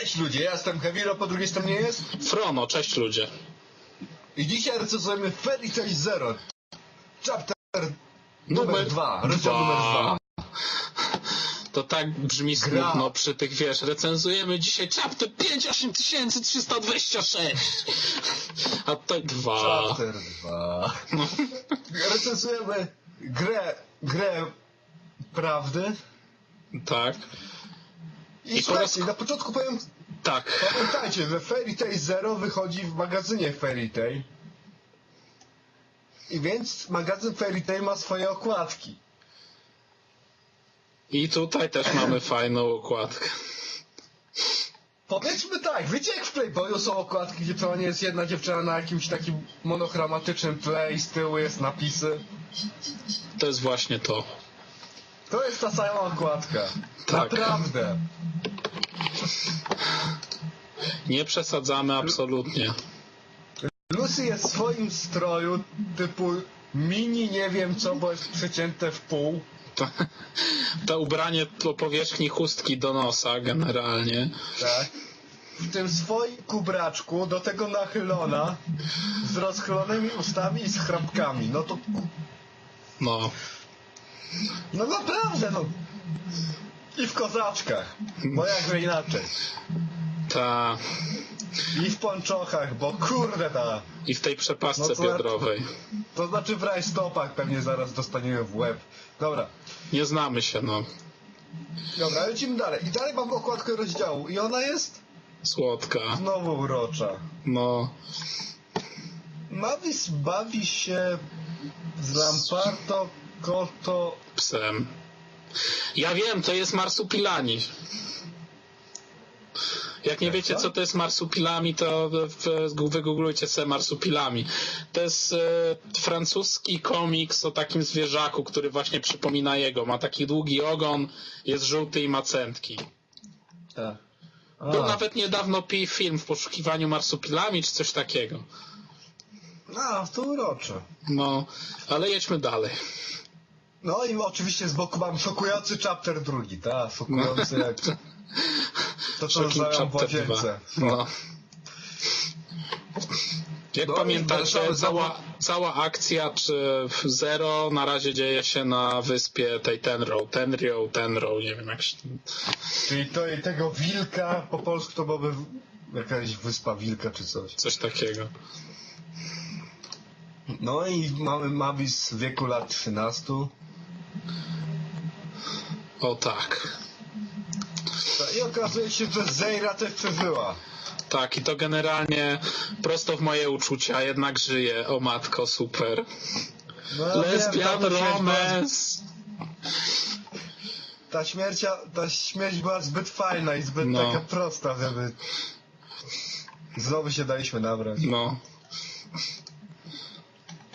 Cześć ludzie, ja jestem Heviro, po drugiej stronie jest Frono, cześć ludzie. i dzisiaj recenzujemy Fairy Tail Zero. Chapter numer Numer 2, rozdział dwa. numer 2. To tak brzmi smutno przy tych, wiesz, recenzujemy dzisiaj chapter 58326. A tutaj dwa. Chapter 2. Recenzujemy grę, grę prawdy. Tak, I, I słuchajcie, na początku powiem, tak. pamiętajcie, że Fairy Tail Zero wychodzi w magazynie Fairy Tail. I więc magazyn Fairy Tail ma swoje okładki. I tutaj też mamy fajną okładkę. Powiedzmy tak, wiecie jak w Playboyu są okładki, gdzie to nie jest jedna dziewczyna na jakimś takim monochromatycznym tle i z tyłu jest napisy? To jest właśnie to. To jest ta sama okładka. Tak. Naprawdę. Nie przesadzamy absolutnie. Lucy jest w swoim stroju typu mini nie wiem co, bo jest przecięte w pół. To, to ubranie po powierzchni chustki do nosa generalnie. Tak. W tym swoim kubraczku, do tego nachylona, z rozchylonymi ustami i z chrapkami. No to, No. No naprawdę no. I w kozaczkach, bo jakże inaczej. Ta. I w pończochach, bo kurde ta. I w tej przepasce No to- biodrowej. To znaczy w rajstopach pewnie zaraz dostaniemy w łeb. Dobra, Nie znamy się, no. dobra, lecimy dalej. I dalej mam okładkę rozdziału i ona jest Słodka. znowu urocza. No. Mavis bawi się z Lamparto, Koto... Psem. Ja wiem, to jest marsupilani. Jak nie Jak wiecie, to? co to jest marsupilami, to wygooglujcie sobie marsupilami. To jest e, francuski komiks o takim zwierzaku, który właśnie przypomina jego. Ma taki długi ogon, jest żółty i ma centki. Tak. Był nawet niedawno pi film w poszukiwaniu marsupilami, czy coś takiego. A, to urocze. No, ale jedźmy dalej. No i oczywiście z boku mam szokujący chapter drugi, tak? Szokujący jak... To co znają w łazience. 2. No. Jak No pamiętacie, cała, cała akcja czy Zero na razie dzieje się na wyspie tej Tenrow. Tenrio, Tenrow, nie wiem jak się... Czyli to tego wilka, po polsku to byłoby jakaś wyspa wilka czy coś. Coś takiego. No i mamy Mavis w wieku lat 13. O tak. I okazuje się, że Zejra też przeżyła. Tak, i to generalnie prosto w moje uczucia, jednak żyje. O matko, super. No, Lesbian wiem, ta śmierć była- romance. Ta śmierć, ta śmierć była zbyt fajna i zbyt No. taka prosta, żeby... Znowu się daliśmy nabrać. No,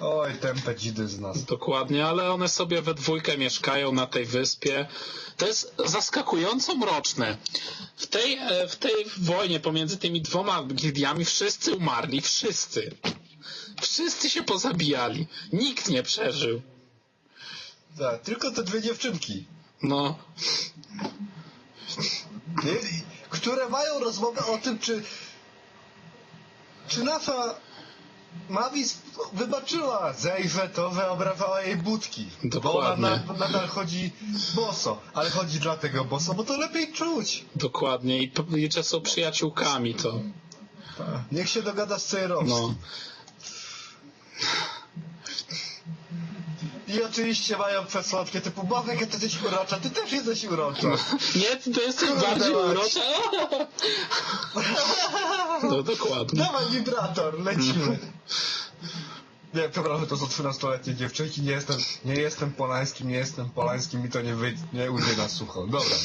Oj, tępe dzidy z nas. dokładnie, ale one sobie we dwójkę mieszkają na tej wyspie. To jest zaskakująco mroczne. W tej, e, w tej wojnie pomiędzy tymi dwoma gildiami wszyscy umarli. Wszyscy. Wszyscy się pozabijali. Nikt nie przeżył. Tak, tylko te dwie dziewczynki. No? Które mają rozmowę o tym, czy... Czy nasza... Mavis wybaczyła Zejrze to, że obrażała jej budki. Bo ona Dokładnie. na, nadal chodzi boso. Ale chodzi dlatego boso, bo to lepiej czuć. dokładnie. I, i że są przyjaciółkami to. Niech się dogada z Cejrowskim. No. I oczywiście mają przesłodkie typu Bobek, ty jesteś urocza, ty też jesteś urocza. Nie, to jesteś Kurde bardziej mać. urocza. No dokładnie. Dawaj wibrator, lecimy. Nie, przepraszam, to są 13-letnie dziewczynki, nie jestem, nie jestem polańskim, nie jestem polańskim, mi to nie, wy, nie ujdzie na sucho. Dobra.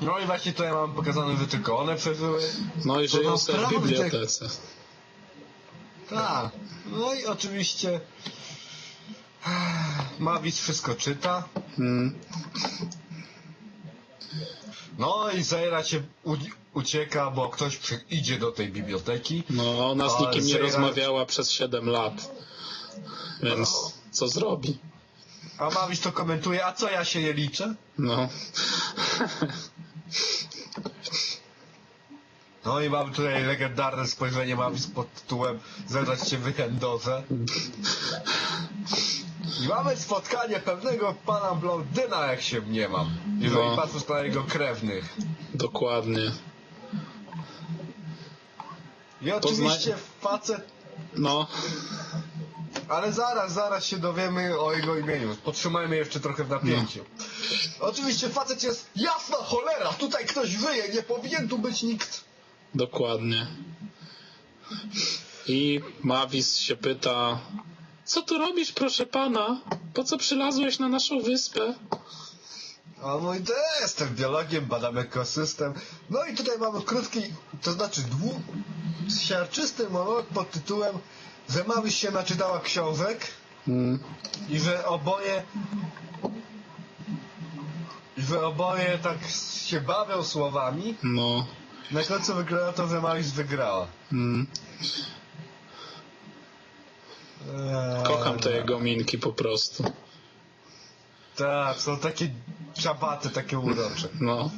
No i właśnie tutaj mam pokazane, że tylko one przeżyły. No i żyją sobie w bibliotece. Tak. No i oczywiście Mavis wszystko czyta. Mm. No i Zaira się u, ucieka, bo ktoś przy, idzie do tej biblioteki. No, ona z nikim nie rozmawiała przez 7 lat. Więc co zrobi? A Mavis to komentuje, a co ja się nie liczę? No. No i mamy tutaj legendarne spojrzenie Mavis pod tytułem Zadać się wychędozę. I mamy spotkanie pewnego pana Blondyna, jak się mniemam. Jeżeli No. patrząc na jego krewnych. Dokładnie. I oczywiście facet No, Ale zaraz, zaraz się dowiemy o jego imieniu. Podtrzymajmy jeszcze trochę w napięciu. Oczywiście facet jest jasna cholera, tutaj ktoś wyje, nie powinien tu być nikt. dokładnie. I Mavis się pyta, co tu robisz, proszę pana? Po co przylazłeś na naszą wyspę? A mój to ja jestem biologiem, badam ekosystem. No i tutaj mamy krótki, to znaczy dłu, siarczysty monolog pod tytułem że Mavis się naczytała książek Mm, i że oboje i że oboje tak się bawią słowami. no, Na końcu wygląda to, że Mavis wygrała. mm, Eee, kocham te jego minki po prostu. Tak, są takie czabaty, takie urocze. No,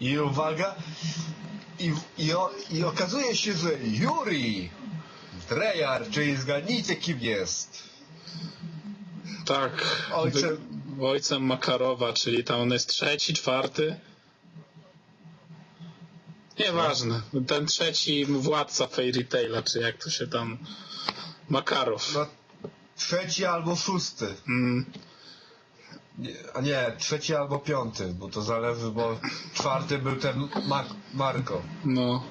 I uwaga, i, i, o, i okazuje się, że Yuri Drejar, czyli zgadnijcie kim jest. tak. Ojcem- ojcem Makarowa, czyli tam on jest trzeci, czwarty. Nieważne. Ten trzeci władca Fairy Taila, czy jak to się tam... Makarow. No, trzeci albo szósty. Mm, Nie, a nie, trzeci albo piąty, bo to zależy, bo czwarty był ten Ma Marko. no.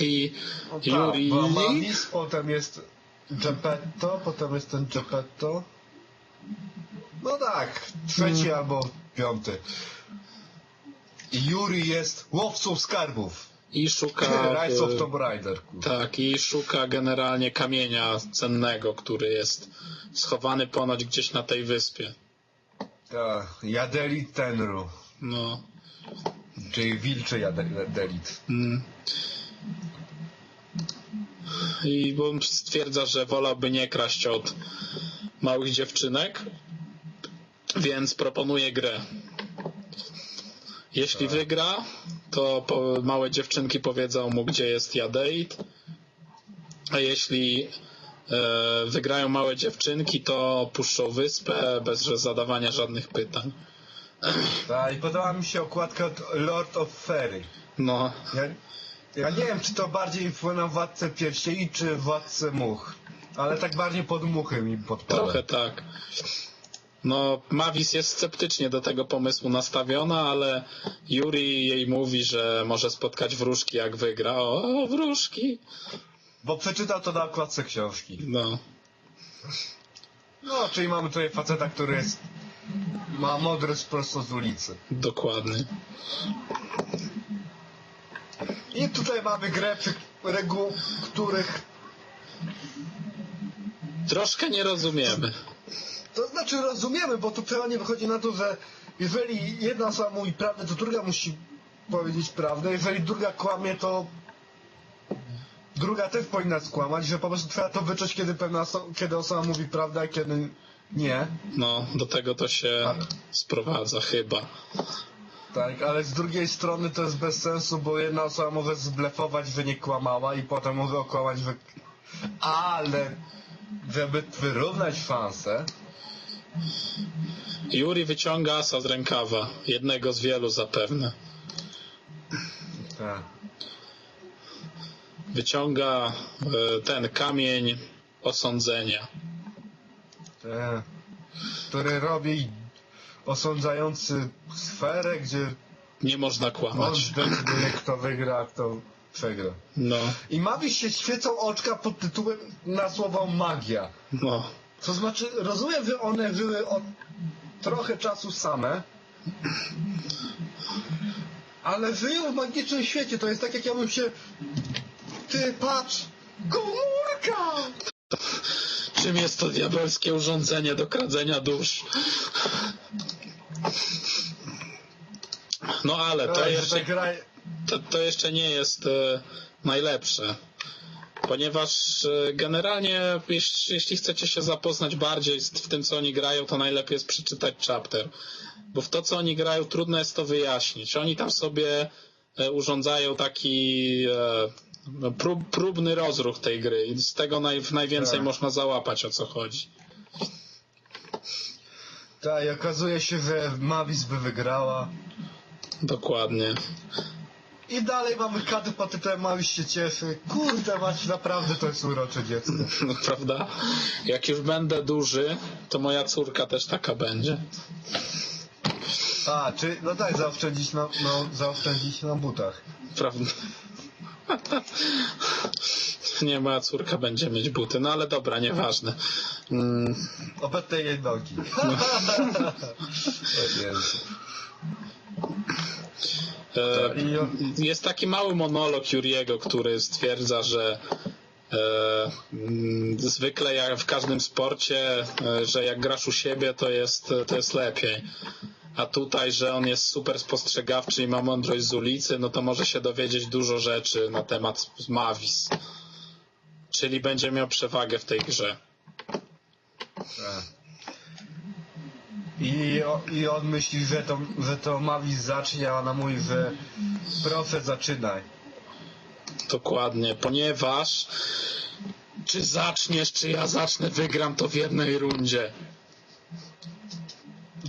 I No tak, bo Mavis, potem jest Geppetto, potem jest ten Geppetto. No tak, trzeci albo piąty. I Yuri jest łowcą skarbów. I szuka... Rise of e, Tomb Raider. kurwa. Tak, i szuka generalnie kamienia cennego, który jest schowany ponoć gdzieś na tej wyspie. Tak, Jadelit Tenru, No. czyli wilczy Jadelit. Mm. I on stwierdza, że wolałby nie kraść od małych dziewczynek, więc proponuje grę. Jeśli wygra, to małe dziewczynki powiedzą mu, gdzie jest Jadeit, a jeśli e, wygrają małe dziewczynki, to puszczą wyspę bez zadawania żadnych pytań. Tak, i podoba mi się okładka od Lord of Fairy. No, Ja, ja nie wiem, czy to bardziej wpłynął Władcę Pierścieni, czy Władcę Much. Ale tak bardziej pod muchy mi podpada. Trochę tak. No, Mavis jest sceptycznie do tego pomysłu nastawiona, ale Yuri jej mówi, że może spotkać wróżki jak wygra. O, o wróżki! Bo przeczytał to na okładce książki. No, No, czyli mamy tutaj faceta, który jest... Ma mądrość prosto z ulicy. dokładnie. I tutaj mamy grę reguł, których... Troszkę nie rozumiemy. To znaczy rozumiemy, bo tu przeważnie wychodzi na to, że jeżeli jedna osoba mówi prawdę, to druga musi powiedzieć prawdę. Jeżeli druga kłamie, to druga też powinna skłamać, że po prostu trzeba to wyczuć, kiedy pewna oso- kiedy osoba mówi prawdę, a kiedy nie. No, do tego to się sprowadza chyba. Tak, ale z drugiej strony to jest bez sensu, bo jedna osoba może zblefować, że nie kłamała i potem może okłamać, że... Ale żeby wyrównać szanse, Yuri wyciąga asa z rękawa. Jednego z wielu zapewne. tak, Wyciąga e, ten kamień osądzenia. tak, który robi osądzający sferę, gdzie Nie można on kłamać. decyduje, kto wygra, a kto przegra. No, I Mavis się świecą oczka pod tytułem na słowo magia. no. To znaczy, rozumiem, że one żyły od trochę czasu same, ale żyją w magicznym świecie. To jest tak, jak ja bym się... Ty, patrz! Komórka! Czym jest to diabelskie urządzenie do kradzenia dusz? No ale to jeszcze, to, to jeszcze nie jest e, najlepsze. Ponieważ e, generalnie jeśli, chcecie się zapoznać bardziej z, w tym, co oni grają, to najlepiej jest przeczytać chapter. Bo w to, co oni grają, trudno jest to wyjaśnić. Oni tam sobie e, urządzają taki e, no, prób, próbny rozruch tej gry i z tego naj, najwięcej Tak. można załapać, o co chodzi. Tak, i okazuje się, że Mavis by wygrała. Dokładnie. I dalej mamy katy pod tytułem Mavis się cieszy. Kurde mać, naprawdę to jest urocze dziecko. No, prawda? Jak już będę duży, to moja córka też taka będzie. A, czy, no tak, zaoszczędzić na, no, zaoszczędzić na butach. Prawda? Nie, moja córka będzie mieć buty, no ale dobra, nieważne. Mm, Obetnę jej nogi. o Jezu. E, jest taki mały monolog Juriego, który stwierdza, że e, mm, zwykle jak w każdym sporcie, e, że jak grasz u siebie, to jest, to jest lepiej. A tutaj, że on jest super spostrzegawczy i ma mądrość z ulicy, no to może się dowiedzieć dużo rzeczy na temat Mavis. Czyli będzie miał przewagę w tej grze. I, I on myśli, że to, że to Mavis zacznie, a ona mówi, że proszę zaczynaj. Dokładnie, ponieważ czy zaczniesz, czy ja zacznę, wygram to w jednej rundzie.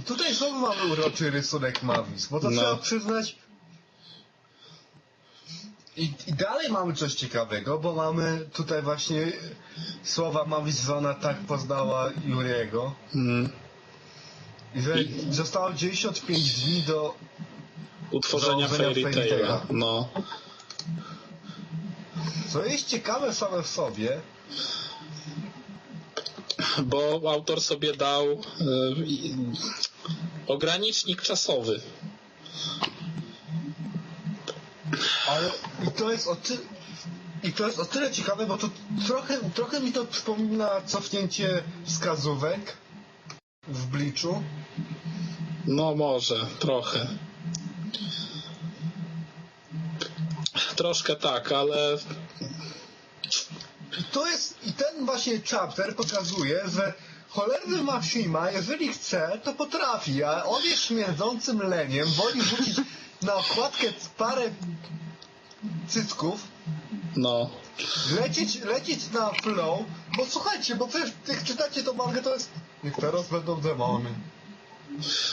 Tutaj znowu mamy uroczy rysunek Mavis, bo to No. trzeba przyznać. I, I dalej mamy coś ciekawego, bo mamy tutaj właśnie słowa Mavis, że ona tak poznała Juriego. Mm. I że I- zostało 95 dni do. Utworzenia Fairy Taila. No. Co jest ciekawe same w sobie, Bo autor sobie dał y, ogranicznik czasowy. ale i to jest o ty... I to jest o tyle ciekawe, bo to trochę, trochę mi to przypomina cofnięcie wskazówek w Bliczu. No może, trochę. Troszkę tak, ale to jest, i ten właśnie chapter pokazuje, że cholerny Mashima, jeżeli chce, to potrafi, a on jest śmierdzącym leniem, woli rzucić na okładkę parę cycków, no. lecieć, lecieć na flow, bo słuchajcie, bo przecież jak czytacie to mangę, to jest niech teraz będą demony.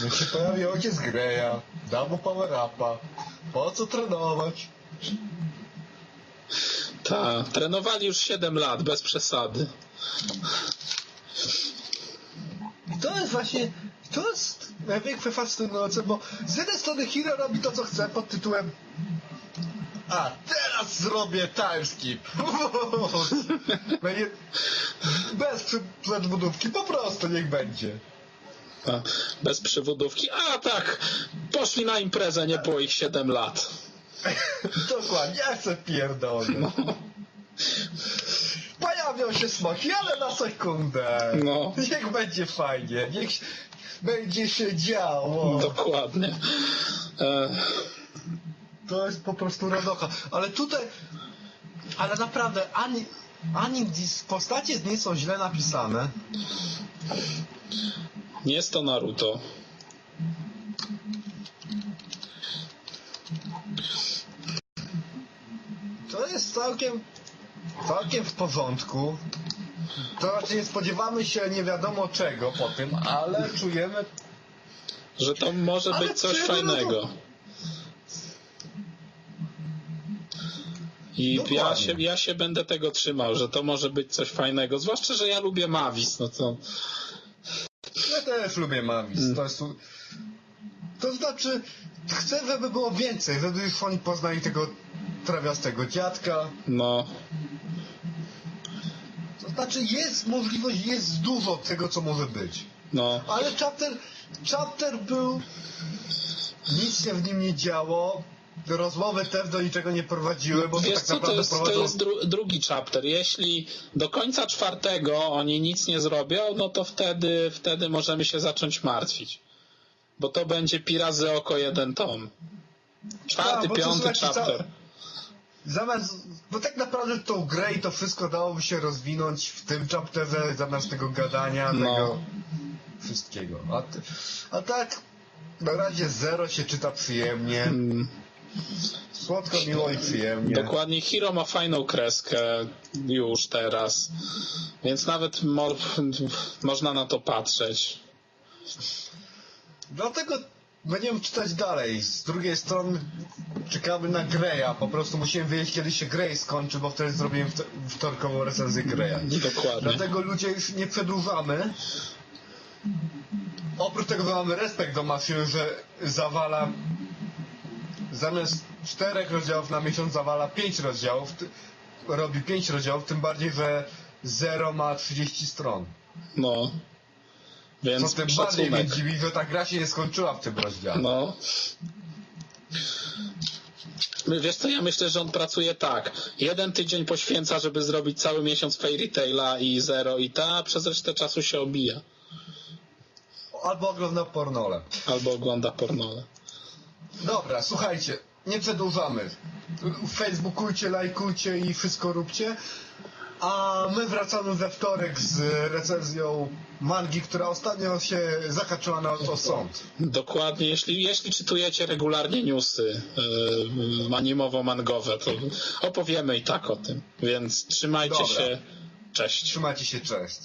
Niech się pojawi ojciec Greya, da mu power upa, po co trenować? Ta, trenowali już 7 lat, bez przesady. I to jest właśnie, to jest największe fascynujące, bo z jednej strony Hiro robi to, co chce pod tytułem a teraz zrobię timeskip. Bez przedbudówki, po prostu niech będzie. Ta, bez przewodówki. A tak, poszli na imprezę, nie było ich 7 lat. Dokładnie, ja chcę pierdolę. Pojawią się smoki, ale na sekundę. No. Niech będzie fajnie, niech będzie się działo. Dokładnie. E, To jest po prostu radocha. Ale tutaj, ale naprawdę, ani, ani postacie nie są źle napisane. Nie jest to Naruto. To jest całkiem, całkiem w porządku. To znaczy nie spodziewamy się nie wiadomo czego po tym, ale czujemy Że to może Ale być coś czemu fajnego. I ja się, ja się będę tego trzymał, że to może być coś fajnego. Zwłaszcza, że ja lubię Mavis, no to Ja też lubię Mavis. To, jest, to znaczy, chcę, żeby było więcej, żeby już oni poznali tego trawiastego dziadka. no, To znaczy, jest możliwość, jest dużo tego, co może być. no. Ale chapter, chapter był, nic się w nim nie działo. Rozmowy też do niczego nie prowadziły, bo to Wiesz tak co, to jest, to prowadzą... jest dru, drugi chapter. Jeśli do końca czwartego oni nic nie zrobią, no to wtedy, wtedy możemy się zacząć martwić. Bo to będzie pi razy oko jeden tom. Czwarty, Tak, to piąty chapter. ca- zamiast, bo tak naprawdę tą grę i to wszystko dałoby się rozwinąć w tym chapterze zamiast tego gadania, No. tego wszystkiego. A, a tak, na razie zero się czyta przyjemnie, Mm, słodko, miło i przyjemnie. Dokładnie, Hiro ma fajną kreskę już teraz, więc nawet mo można na to patrzeć. Dlatego będziemy czytać dalej. Z drugiej strony czekamy na Greya. Po prostu musimy wiedzieć, kiedy się Grey skończy, bo wtedy zrobimy wto- wtorkową recenzję Greya. Dokładnie. Dlatego ludzie już nie przedłużamy. Oprócz tego, że mamy respekt do maszyny, że zawala zamiast czterech rozdziałów na miesiąc zawala pięć rozdziałów, robi pięć rozdziałów, tym bardziej, że zero ma 30 stron. No. Co Więc tym bardziej mnie dziwi, że ta gra się nie skończyła w tym rozdziale. No. Wiesz co, ja myślę, że on pracuje tak. Jeden tydzień poświęca, żeby zrobić cały miesiąc Fairy Taila i Zero i ta, a przez resztę czasu się obija. Albo ogląda pornole. Albo ogląda pornole. Dobra, słuchajcie, nie przedłużamy. Facebookujcie, lajkujcie i wszystko róbcie. A my wracamy we wtorek z recenzją mangi, która ostatnio się zahaczyła na o sąd. Dokładnie, jeśli, jeśli czytujecie regularnie newsy yy, animowo-mangowe, to opowiemy i tak o tym. Więc trzymajcie Dobra. się. Cześć. Trzymajcie się, cześć.